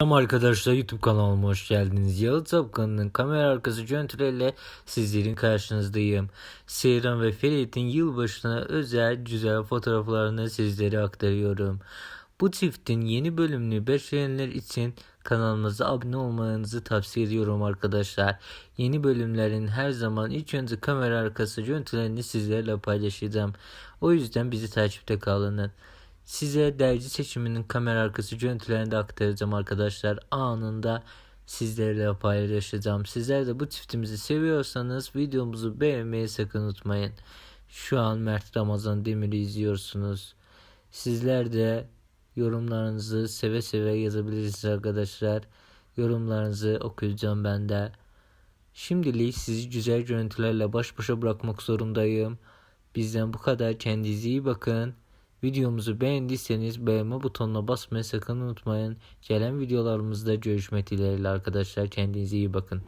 Merhaba arkadaşlar YouTube kanalıma hoş geldiniz. Yağıt Zapkan'ın kamera arkası görüntüleriyle sizlerin karşınızdayım. Seyran ve Ferit'in yılbaşına özel güzel fotoğraflarını sizlere aktarıyorum. Bu çiftin yeni bölümünü bekleyenler için kanalımıza abone olmanızı tavsiye ediyorum arkadaşlar. Yeni bölümlerin her zaman ilk önce kamera arkası görüntülerini sizlerle paylaşacağım. O yüzden bizi takipte kalın. Size dergi seçiminin kamera arkası görüntülerini de aktaracağım arkadaşlar. Anında sizlerle paylaşacağım. Sizler de bu çiftimizi seviyorsanız videomuzu beğenmeyi sakın unutmayın. Şu an Mert Ramazan Demir'i izliyorsunuz. Sizler de yorumlarınızı seve seve yazabilirsiniz arkadaşlar. Yorumlarınızı okuyacağım ben de. Şimdilik sizi güzel görüntülerle baş başa bırakmak zorundayım. Bizden bu kadar. Kendinize iyi bakın. Videomuzu beğendiyseniz beğenme butonuna basmayı sakın unutmayın. Gelen videolarımızda görüşmek dileğiyle arkadaşlar. Kendinize iyi bakın.